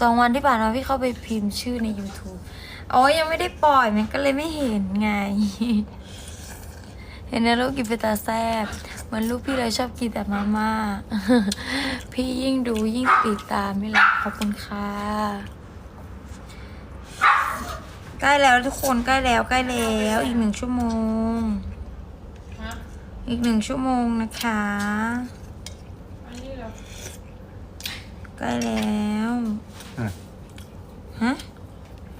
สองวันที่ผ่านมาพี่เข้าไปพิมพ์ชื่อใน YouTube อ๋อ ยังไม่ได้ปล่อยมันก็เลยไม่เห็นไง เห็นในรูปกินไปตาแซบเหมือนลูกพี่เลยชอบกินแต่มาม่า พี่ยิ่งดูยิ่งติดตามไม่รับขอบคุณค่ะใกล้แล้วทุกคนใกล้แล้วใกล้แล้วอีกหนึ่งชั่วโมง อีกหนึ่งชั่วโมงนะคะ ใกล้แล้วอะ ฮะ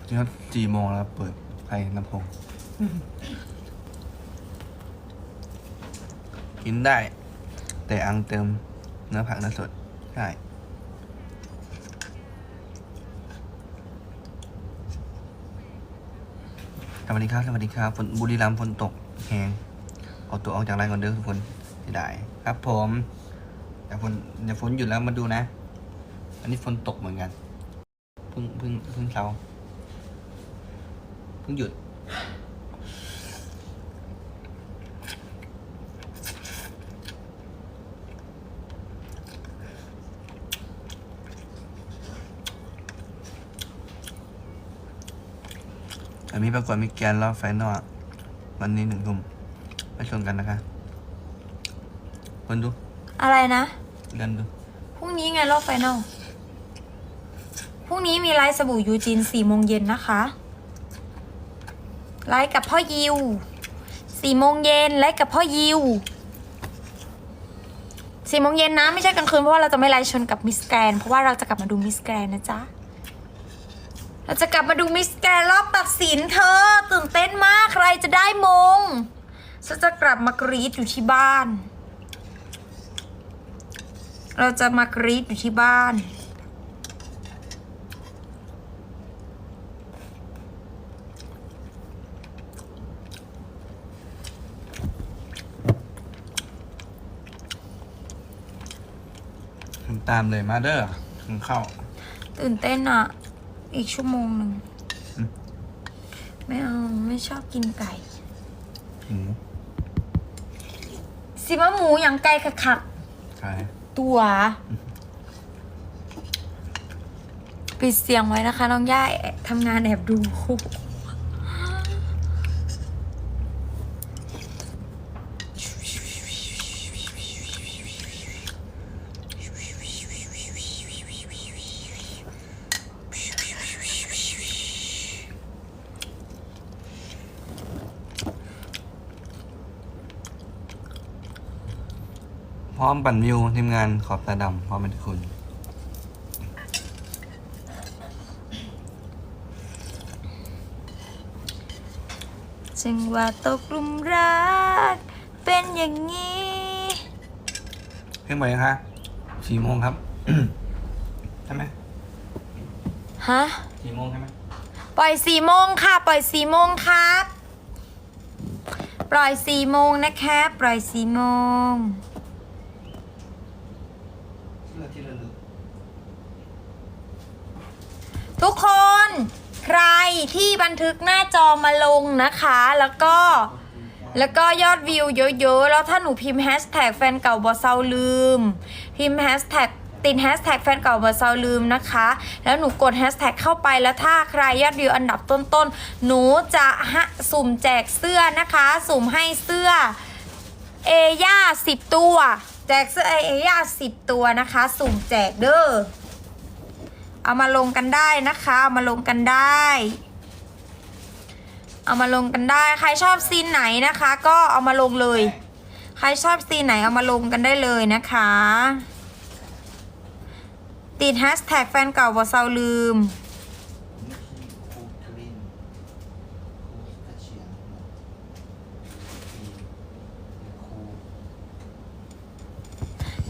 นี่ก็สี่โมงแล้วเปิดไฟลำโพงกินได้ แต่อังเติมเนื้อผักเนื้อสดใช่สวัสดีครับสวัสดีครับฝนบุรีรัมย์ฝนตกแหงเอาตัวออกจากไรก่อนเด้อทุกคนที่ได้ครับผมแต่ฝนเดี๋ยวฝนหยุดแล้วมาดูนะ อันนี้ฝนตกเหมือนกันเพิ่งเพิ่งเพิ่งเช้าเพิ่งหยุด อันนี้ประกวดมิสแกรนด์รอบไฟนอลวันนี้หนึ่งทุ่มไปชมกันนะคะคนดู อะไรนะเดินดู พรุ่งนี้ไงรอบไฟนอลพ รุ่งนี้มีไลฟ์สบู่ยูจินสี่โมงเย็นนะคะ ไลฟ์กับพ่อยิวสี่โมงเย็นไลฟ์กับพ่อยิวสี่โมงเย็นนะไม่ใช่กลางคืนเพราะว่าเราจะไม่ไลฟ์ชนกับมิสแกรนเพราะว่าเราจะกลับมาดูมิสแกรนนะจ๊ะเราจะกลับมาดูมิสแกรนรอบตัดสินเธอตื่นเต้นมากใครจะได้มงฉันจะกลับมากรีดอยู่ที่บ้าน เราจะมากรีดอยู่ที่บ้าน ตามเลยมาเด้อถึงเข้า ตื่นเต้นอะ อีกชั่วโมงหนึ่ง อืม ไม่เอา ไม่ชอบกินไก่ หมูสิมาหมูอย่างไก่ขักใช่ๆตัว ปิดเสียงไว้นะคะ น้องย่าแอบทำงานแอบดู พร้อมปั่นวิวทีมงานขอบตาดำพร้อมเป็นคุณ จึงว่าตกหลุมรัก เป็นอย่างนี้เพิ่งไปยังคะสี่โมงครับ ใช่ไหมฮะสี่โมงใช่ไหมปล่อยสี่โมงค่ะ ปล่อยสี่โมงครับ ปล่อยสี่โมงนะคะ ปล่อยสี่โมง ที่ระลึกทุกคนใครที่บันทึกหน้าจอมาลงนะคะ แล้วก็แล้วก็ยอดวิวเยอะๆ แล้วถ้าหนูพิมพ์แฮชแท็กแฟนเก่าบอเซาลืม พิมพ์แฮชแท็กติดแฮชแท็กแฟนเก่าบอเซาลืมนะคะ แล้วหนูกดแฮชแท็กเข้าไปแล้วถ้าใครยอดวิวอันดับต้นๆ หนูจะฮะสุ่มแจกเสื้อนะคะ สุ่มให้เสื้อเอย่าสิบตัว แจกเสื้อไอเอยาสิบตัวนะคะ สุ่มแจกเด้อเอามาลงกันได้นะคะเอามาลงกันได้ เอามาลงกันได้ ใครชอบซีนไหนนะคะ ก็เอามาลงเลย ใครชอบซีนไหนเอามาลงกันได้เลยนะคะ ติดแฮชแท็กแฟนเก่าบอเซาลืม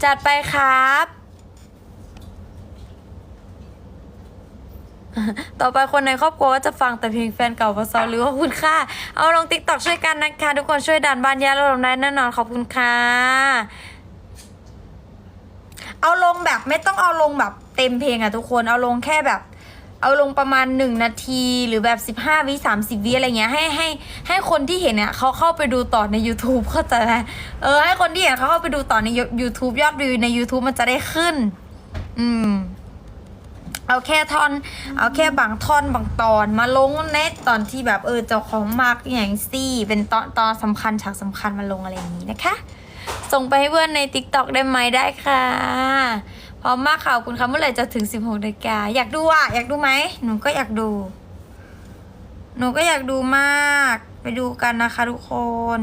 จัดไปครับ ต่อไปคนในครอบครัวก็จะฟังแต่เพลงแฟนเก่าพอซอหรือว่าคุณค่าเอาลงติ๊กต็อกช่วยกันนะคะ ทุกคนช่วยดันบานยาเราลงได้แน่นอนขอบคุณค่ะ เอาลงแบบไม่ต้องเอาลงแบบเต็มเพลงอะทุกคนเอาลงแค่แบบ เอาลงประมาณหนึ่งนาทีหรือแบบสิบห้าวิสามสิบวิอะไรเงี้ยให้ให้ให้คนที่เห็นเนี่ยเขาเข้าไปดูต่อใน YouTube เข้าใจไหมเออ ให้คนที่เห็นเขาเข้าไปดูต่อใน YouTube ยอดวิวใน YouTube มันจะได้ขึ้น อืม เอาแค่ท่อน เอาแค่บางท่อนบางตอนมาลงในตอนที่แบบเออเจ้าของมากอย่างซี่ เป็นตอนตอนสำคัญฉากสำคัญมาลงอะไรอย่างนี้นะคะ ส่งไปให้เพื่อนใน t ิ k t o k ได้ไหมได้ค่ะ ร้อมมากค่ะขอบคุณค่ะเมื่อไหร่จะถึง 16นาฬิกาอยากดูอะ อยากดูไหมหนูก็อยากดู หนูก็อยากดูมาก ไปดูกันนะคะทุกคน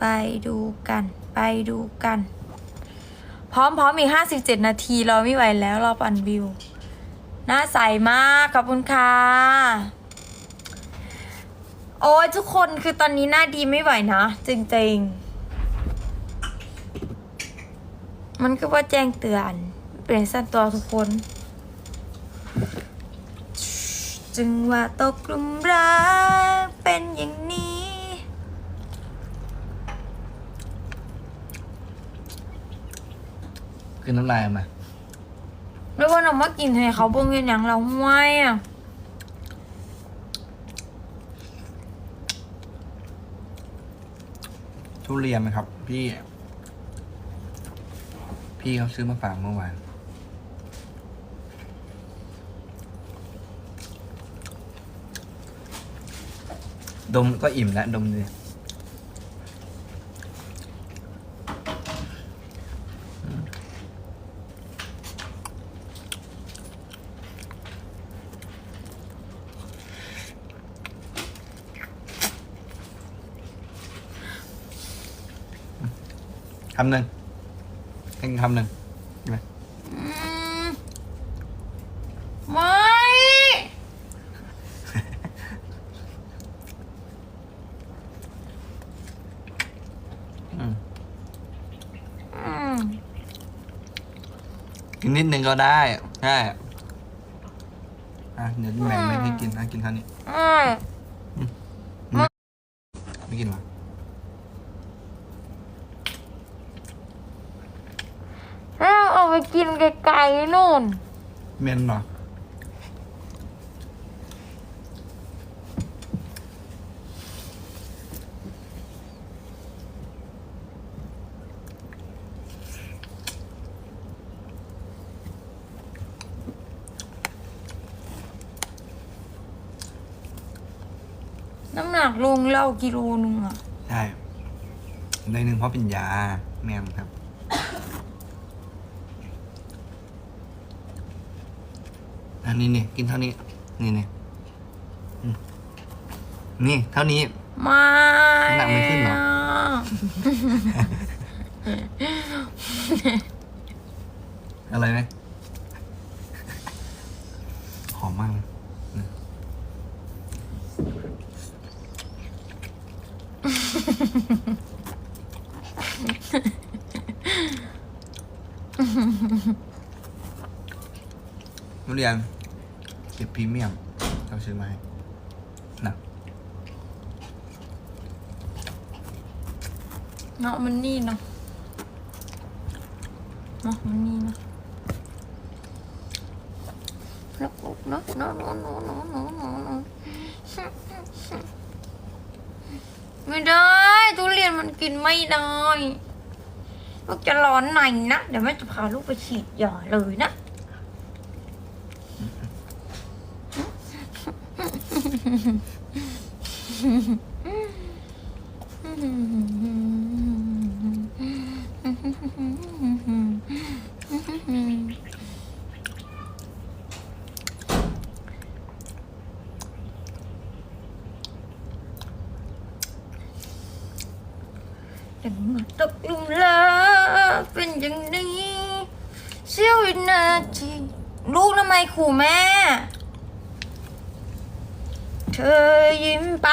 ไปดูกัน ไปดูกัน พร้อมพร้อมอีกห้าสิบเจ็ดนาทีรอไม่ไหวแล้วรอปั่นวิว หน้าใสมาก ขอบคุณค่ะ โอ้ยทุกคนคือตอนนี้หน้าดีไม่ไหวนะ จริงๆ มันก็ว่าแจ้งเตือน เป็นสั้นตัวทุกคน จึงว่าตกกลุ่มรักเป็นอย่างนี้ คือน้ำลายออกมาแล้ววันออกมากินให้เขาเบิ่งเห็นอย่างเราไม่อะทุเรียนนะครับ พี่ พี่เขาซื้อมาฝากเมื่อวานดมก็อิ่มแล้วดมเลย คำหนึ่งให้กินคำหนึ่งใช่ไหมอืมไม่อืมอืมกินนิดนึงก็ได้ใช่อะเดี๋ยวแบ่งไม่ให้กินอะกินเท่านี้อืมไม่กินหรอ แล้วเอาไป กินไกลๆนู่น เมนเหรอน้ำหนักลงแล้วกิโลนึงอะ ใช่ ในหนึ่งเพราะเป็นยาแมนครับ อันนี้นี่กินเท่านี้ นี่นี่อืมนี่เท่านี้ไม่น้ำหนักไม่ขึ้นเหรอ อะไรไหมหอมมากเลยอืมทุเรียนเก็บพรีเมียมเราซื้อมาให้นะเนาะมันนี่เนาะเนาะมันนี่เนาะเนาะเนาะเนาะเนาะเนาะเนาะเนาะเนาะเนาะไม่ได้ทุเรียนมันกินไม่ได้ลูกจะร้อนในนะ เดี๋ยวแม่จะพาลูกไปฉีดยาเลยนะ ถึงมาตกลุมรักเป็นอย่างนี้เสี้ยววินาทีลูกทำไมขู่แม่ เธอยิ้มไป